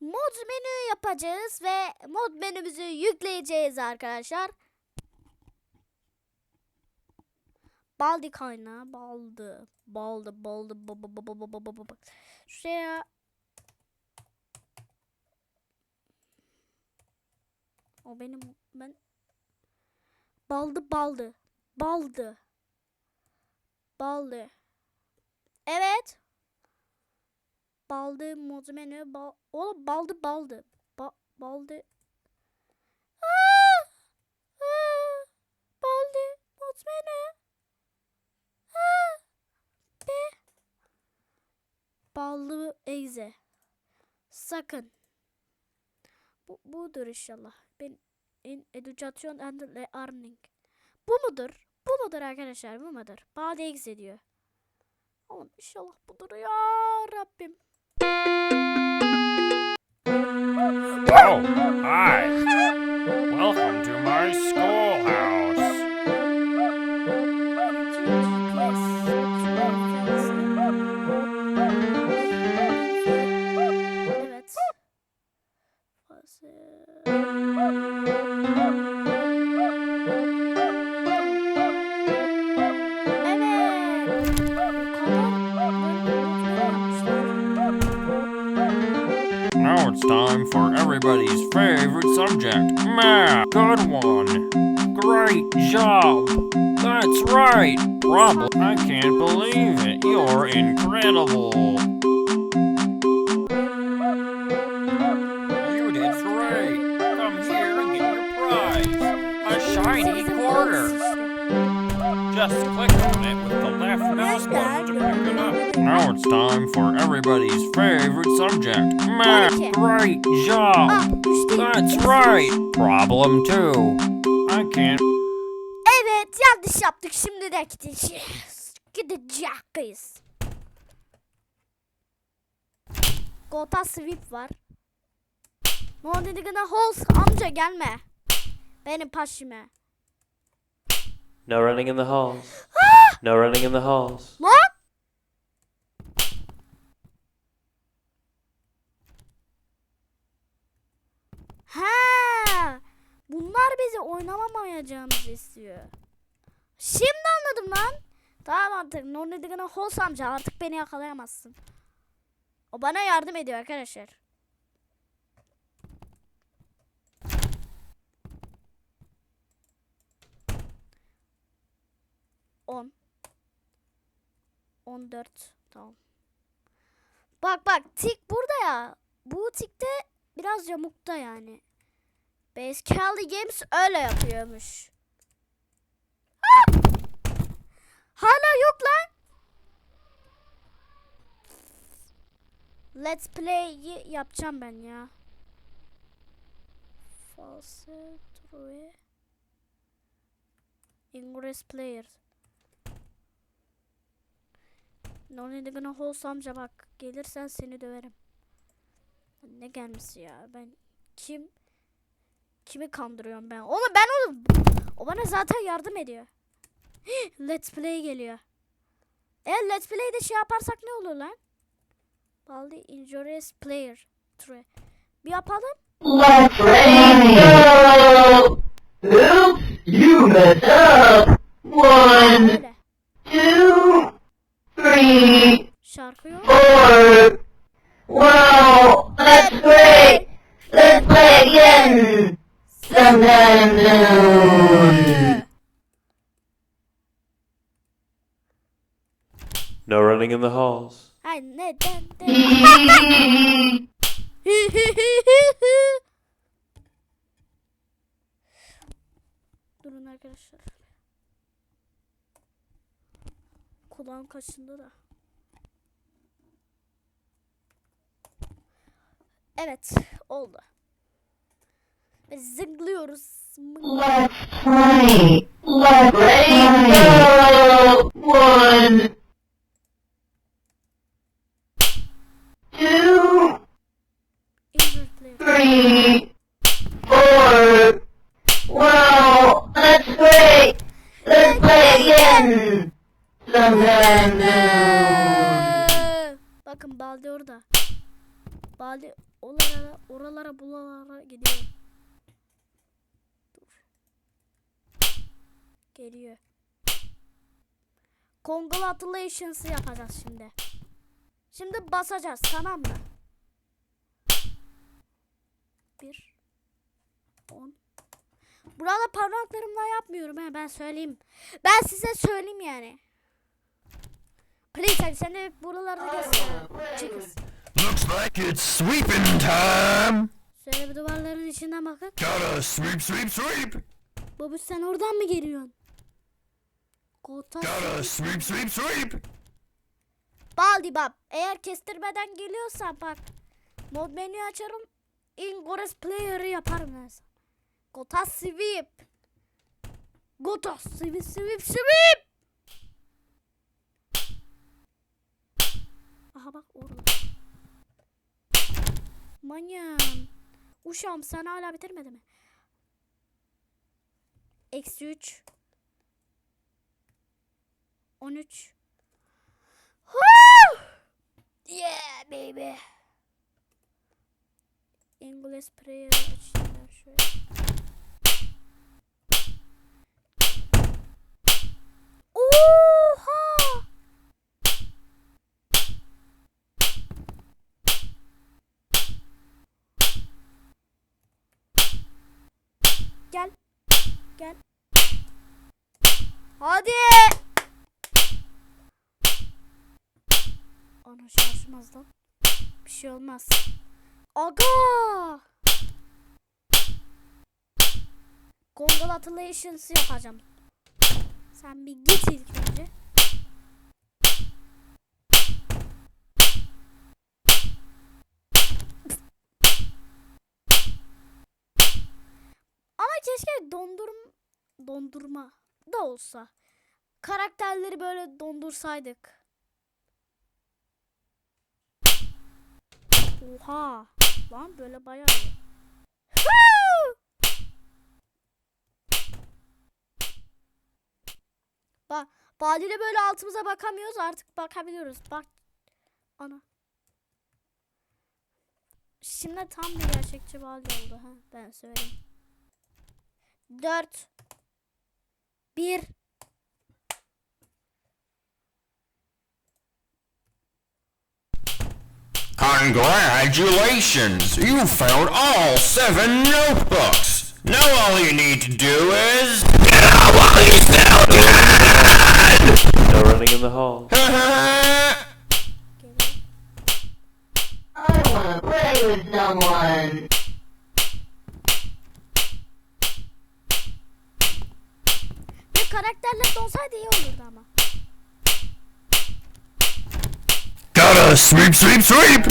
mod menü yapacağız ve mod menümüzü yükleyeceğiz arkadaşlar. Baldi kaynağı baldı. Baldı baldı baldı Şuraya O benim ben baldı baldı baldı baldı. Evet baldı mod menü bal oğlum baldı baldı. Ba baldı. Aa! Aa! baldı mod menü Aa! be. Ballı egze sakın. Bu budur inşallah. Ben in education and learning. Bu mudur? Bu mudur arkadaşlar? Bu mudur? Baldı egze diyor. Oğlum inşallah budur ya Rabbim Oh, hi. Welcome to my schoolhouse. Time for everybody's favorite subject, math. Good one. Great job. That's right. Problem. I can't believe it. You're incredible. İt's time for everybody's favorite subject, math. Ah, job. düştü. That's right. Problem two. I can't. Evet yanlış yaptık şimdi de gideceğiz. Gideceğiz. Gota Sweep var. Ne oldu gına Hols amca gelme. Benim paşime. No running in the halls. No running in the halls. Lan! Ha! Bunlar bizi oynamamayacağımızı istiyor. Şimdi anladım lan. Tamam artık. No Nedigana Hols amca artık beni yakalayamazsın. O bana yardım ediyor arkadaşlar. On. 14. Tamam. Bak bak tik burada ya. Bu tikte biraz yamukta yani. Base Kelly Games öyle yapıyormuş. Ah! Hala yok lan. Let's Play'i yapacağım ben ya. False true. Ingress player. Noni gonna hold amca bak. Gelirsen seni döverim. Ne gelmesi ya? Ben kim kimi kandırıyorum ben? Oğlum ben oğlum o bana zaten yardım ediyor. Let's play geliyor. E Let's Play'de şey yaparsak ne olur lan? Baldi injurious player. True. Bir yapalım. Let's go! Oops, you messed up! One, Öyle. two, three, Şarkı yok. four. Wow, that's great! Let's play again! Sometime soon! No running in the halls. Ay neden de. Durun arkadaşlar. Kulağım kaşındı da. Evet oldu. Ve zınglıyoruz. Let's play! Let's go! One, two, Injured player. Three, four. Wow, that's great. Let's play again. Sometime. Ee, Bakın Baldi orada. Baldi oralara, oralara buralara gidiyor. Dur. Geliyor. Congratulations'ı yapacağız şimdi. Şimdi basacağız tamam mı? Bir. On. Burada parmaklarımla yapmıyorum he ben söyleyeyim. Ben size söyleyeyim yani. Please hadi sen de buralarda. Çıkız. Looks like it's sweeping time. Şöyle bir duvarların içinden bakın. Gotta sweep, sweep, sweep. Babuş sen oradan mı geliyorsun? Kota Gotta sweep, sweep, sweep. Baldi bab. Eğer kestirmeden geliyorsan bak. Mod menü açarım. Ingores player'ı yaparım ben sana. Gota sweep. Gota sweep sweep sweep. Aha bak orada. Manyağım. Uşağım sen hala bitirmedi mi? Eksi 3. 13. Woo! Yeah baby. English prayer ben şöyle. Oha! Gel. Gel. Hadi. Ana şaşmaz lan. Bir şey olmaz. Aga! Congratulations yapacağım. Sen bir git ilk önce. Ama keşke dondurum dondurma da olsa. Karakterleri böyle dondursaydık. Oha. Lan böyle bayağı! Bak, Bali'yle böyle altımıza bakamıyoruz artık bakabiliyoruz. Bak. Ana. Şimdi tam bir gerçekçi Bali oldu ha ben söyleyeyim. 4 1 Congratulations! You found all seven notebooks. Now all you need to do is get out while you still No running in the can. geliyor. I wanna play with someone. Bir karakterler donsaydı iyi olurdu ama. Gotta sweep, sweep, sweep.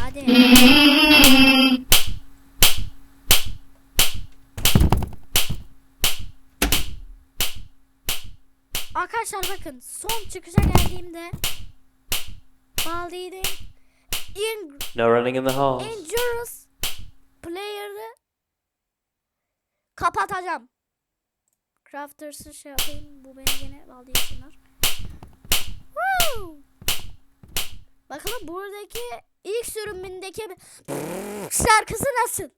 Hadi. Arkadaşlar bakın son çıkışa geldiğimde Baldi'nin in No running in the halls. Endurance player'ı kapatacağım. Crafters'ı şey yapayım. Bu benim yine. Woo! Bakalım buradaki ilk sürümündeki şarkısı nasıl?